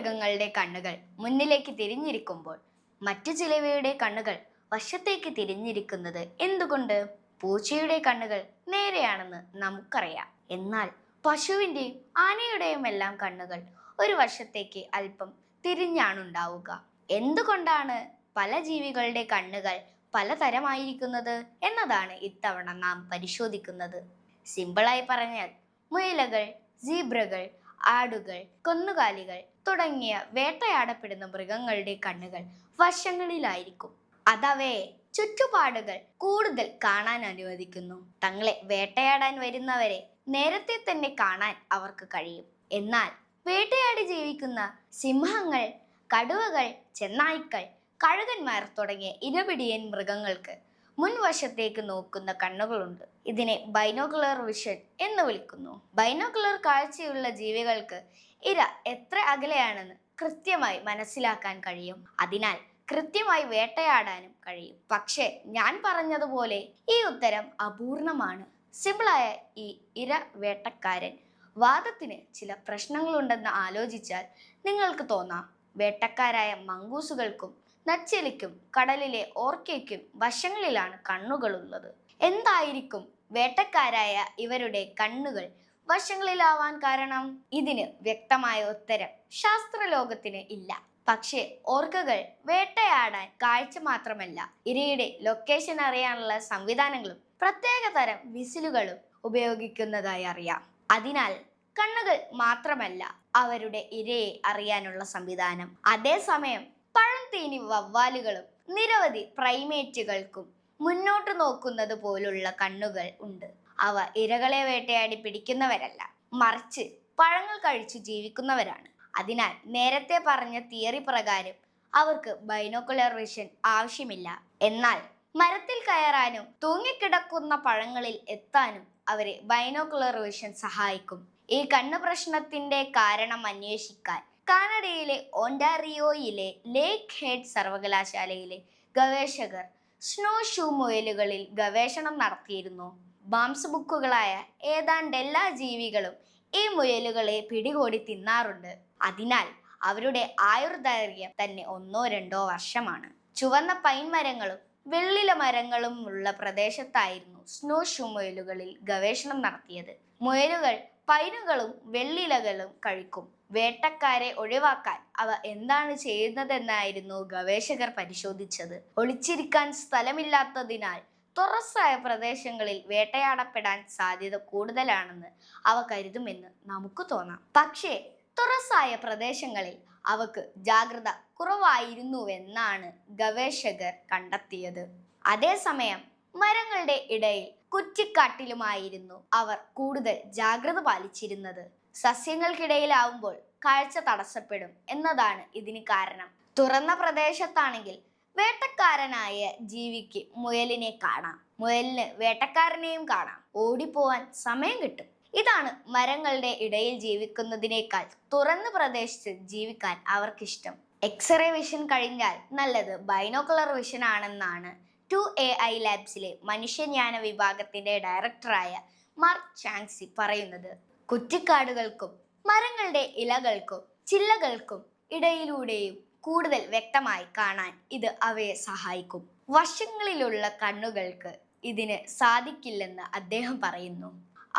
മൃഗങ്ങളുടെ കണ്ണുകൾ മുന്നിലേക്ക് തിരിഞ്ഞിരിക്കുമ്പോൾ മറ്റു ചിലവയുടെ കണ്ണുകൾ വശത്തേക്ക് തിരിഞ്ഞിരിക്കുന്നത് എന്തുകൊണ്ട്? പൂച്ചയുടെ കണ്ണുകൾ നേരെയാണെന്ന് നമുക്കറിയാം. എന്നാൽ പശുവിന്റെയും ആനയുടെയും എല്ലാം കണ്ണുകൾ ഒരു വശത്തേക്ക് അല്പം തിരിഞ്ഞാണുണ്ടാവുക എന്തുകൊണ്ടാണ് പല ജീവികളുടെ കണ്ണുകൾ പലതരമായിരിക്കുന്നത് എന്നതാണ് ഇത്തവണ നാം പരിശോധിക്കുന്നത്. സിമ്പിളായി പറഞ്ഞാൽ മുയലകൾ സീബ്രകൾ ആടുകൾ കൊന്നുകാലികൾ തുടങ്ങിയ വേട്ടയാടപ്പെടുന്ന മൃഗങ്ങളുടെ കണ്ണുകൾ വശങ്ങളിലായിരിക്കും. അതവയെ ചുറ്റുപാടുകൾ കൂടുതൽ കാണാൻ അനുവദിക്കുന്നു. തങ്ങളെ വേട്ടയാടാൻ വരുന്നവരെ നേരത്തെ തന്നെ കാണാൻ അവർക്ക് കഴിയും. എന്നാൽ വേട്ടയാടി ജീവിക്കുന്ന സിംഹങ്ങൾ കടുവകൾ ചെന്നായ്ക്കൾ കഴുകന്മാർ തുടങ്ങിയ ഇരപിടിയൻ മൃഗങ്ങൾക്ക് മുൻവശത്തേക്ക് നോക്കുന്ന കണ്ണുകളുണ്ട്. ഇതിനെ ബൈനോക്കുലർ വിഷൻ എന്ന് വിളിക്കുന്നു. ബൈനോക്കുലർ കാഴ്ചയുള്ള ജീവികൾക്ക് ഇര എത്ര അകലെയാണെന്ന് കൃത്യമായി മനസ്സിലാക്കാൻ കഴിയും. അതിനാൽ കൃത്യമായി വേട്ടയാടാനും കഴിയും. പക്ഷേ ഞാൻ പറഞ്ഞതുപോലെ ഈ ഉത്തരം അപൂർണമാണ്. സിമ്പിളായ ഈ ഇര വേട്ടക്കാരൻ വാദത്തിന് ചില പ്രശ്നങ്ങളുണ്ടെന്ന് ആലോചിച്ചാൽ നിങ്ങൾക്ക് തോന്നാം. വേട്ടക്കാരായ മങ്കൂസുകൾക്കും നച്ചെലിക്കും കടലിലെ ഓർക്കയ്ക്കും വശങ്ങളിലാണ് കണ്ണുകളുള്ളത്. എന്തായിരിക്കും വേട്ടക്കാരായ ഇവരുടെ കണ്ണുകൾ വശങ്ങളിലാവാൻ കാരണം. ഇതിന് വ്യക്തമായ ഉത്തരം ശാസ്ത്രലോകത്തിന് ഇല്ല. പക്ഷേ ഓർക്കകൾ വേട്ടയാടാൻ കാഴ്ച മാത്രമല്ല. ഇരയുടെ ലൊക്കേഷൻ അറിയാനുള്ള സംവിധാനങ്ങളും പ്രത്യേക തരം വിസിലുകളും ഉപയോഗിക്കുന്നതായി അറിയാം. അതിനാൽ കണ്ണുകൾ മാത്രമല്ല അവരുടെ ഇരയെ അറിയാനുള്ള സംവിധാനം. അതേസമയം പഴം തീനി വവ്വാലുകളും നിരവധി പ്രൈമേറ്റുകൾക്കും മുന്നോട്ട് നോക്കുന്നത് പോലുള്ള കണ്ണുകൾ ഉണ്ട്. അവ ഇരകളെ വേട്ടയാടി പിടിക്കുന്നവരല്ല മറിച്ച് പഴങ്ങൾ കഴിച്ച് ജീവിക്കുന്നവരാണ്. അതിനാൽ നേരത്തെ പറഞ്ഞ തിയറി പ്രകാരം അവർക്ക് ബൈനോക്കുലർ വിഷൻ ആവശ്യമില്ല. എന്നാൽ മരത്തിൽ കയറാനും തൂങ്ങിക്കിടക്കുന്ന പഴങ്ങളിൽ എത്താനും അവരെ ബൈനോക്കുലർ വിഷൻ സഹായിക്കും. ഈ കണ്ണു പ്രശ്നത്തിന്റെ കാരണം അന്വേഷിക്കാൻ കാനഡയിലെ ഓണ്ടാറിയോയിലെ ലേക്ക് ഹെഡ് സർവകലാശാലയിലെ ഗവേഷകർ സ്നോ ഷൂ മുയലുകളിൽ ഗവേഷണം നടത്തിയിരുന്നു. ബാംസ് ബുക്കുകളായ ഏതാണ്ട് എല്ലാ ജീവികളും ഈ മുയലുകളെ പിടികൂടി തിന്നാറുണ്ട്. അതിനാൽ അവരുടെ ആയുർദൈർഘ്യം തന്നെ ഒന്നോ രണ്ടോ വർഷമാണ്. ചുവന്ന പൈൻ മരങ്ങളും വെള്ളില മരങ്ങളും ഉള്ള പ്രദേശത്തായിരുന്നു സ്നോ ഷൂ മുയലുകളിൽ ഗവേഷണം നടത്തിയത്. മുയലുകൾ പൈനുകളും വെള്ളിലകളും കഴിക്കും. വേട്ടക്കാരെ ഒഴിവാക്കാൻ അവ എന്താണ് ചെയ്യുന്നതെന്നായിരുന്നു ഗവേഷകർ പരിശോധിച്ചത്. ഒളിച്ചിരിക്കാൻ സ്ഥലമില്ലാത്തതിനാൽ തുറസ്സായ പ്രദേശങ്ങളിൽ വേട്ടയാടപ്പെടാൻ സാധ്യത കൂടുതലാണെന്ന് അവ കരുതുമെന്ന് നമുക്ക് തോന്നാം. പക്ഷേ തുറസ്സായ പ്രദേശങ്ങളിൽ അവക്ക് ജാഗ്രത കുറവായിരുന്നുവെന്നാണ് ഗവേഷകർ കണ്ടെത്തിയത്. അതേസമയം മരങ്ങളുടെ ഇടയിൽ കുറ്റിക്കാട്ടിലുമായിരുന്നു അവർ കൂടുതൽ ജാഗ്രത പാലിച്ചിരുന്നത്. സസ്യങ്ങൾക്കിടയിലാവുമ്പോൾ കാഴ്ച തടസ്സപ്പെടും എന്നതാണ് ഇതിന് കാരണം. തുറന്ന പ്രദേശത്താണെങ്കിൽ വേട്ടക്കാരനായ ജീവിക്ക് മുയലിനെ കാണാം. മുയലിന് വേട്ടക്കാരനെയും കാണാം. ഓടിപ്പോവാൻ സമയം കിട്ടും. ഇതാണ് മരങ്ങളുടെ ഇടയിൽ ജീവിക്കുന്നതിനേക്കാൾ തുറന്ന പ്രദേശത്ത് ജീവിക്കാൻ അവർക്കിഷ്ടം. എക്സ്റേ വിഷൻ കഴിഞ്ഞാൽ നല്ലത് ബൈനോക്കുലർ വിഷൻ ആണെന്നാണ് ടു എ ഐ ലാബ്സിലെ മനുഷ്യജ്ഞാന വിഭാഗത്തിന്റെ ഡയറക്ടറായ മാർക്ക് ചാങ്സി പറയുന്നത്. കുറ്റിക്കാടുകൾക്കും മരങ്ങളുടെ ഇലകൾക്കും ചില്ലകൾക്കും ഇടയിലൂടെയും കൂടുതൽ വ്യക്തമായി കാണാൻ ഇത് അവയെ സഹായിക്കും. വശങ്ങളിലുള്ള കണ്ണുകൾക്ക് ഇതിന് സാധിക്കില്ലെന്ന് അദ്ദേഹം പറയുന്നു.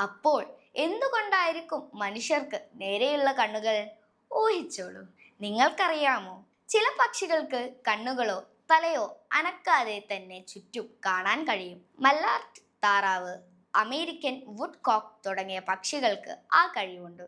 അപ്പോൾ എന്തുകൊണ്ടായിരിക്കും മനുഷ്യർക്ക് നേരെയുള്ള കണ്ണുകൾ? ഊഹിച്ചോളൂ. നിങ്ങൾക്കറിയാമോ? ചില പക്ഷികൾക്ക് കണ്ണുകളോ തലയോ അനക്കാതെ തന്നെ ചുറ്റും കാണാൻ കഴിയും. മല്ലാർട്ട് താറാവ് അമേരിക്കൻ വുഡ് കോക്ക് തുടങ്ങിയ പക്ഷികൾക്ക് ആ കഴിവുണ്ട്.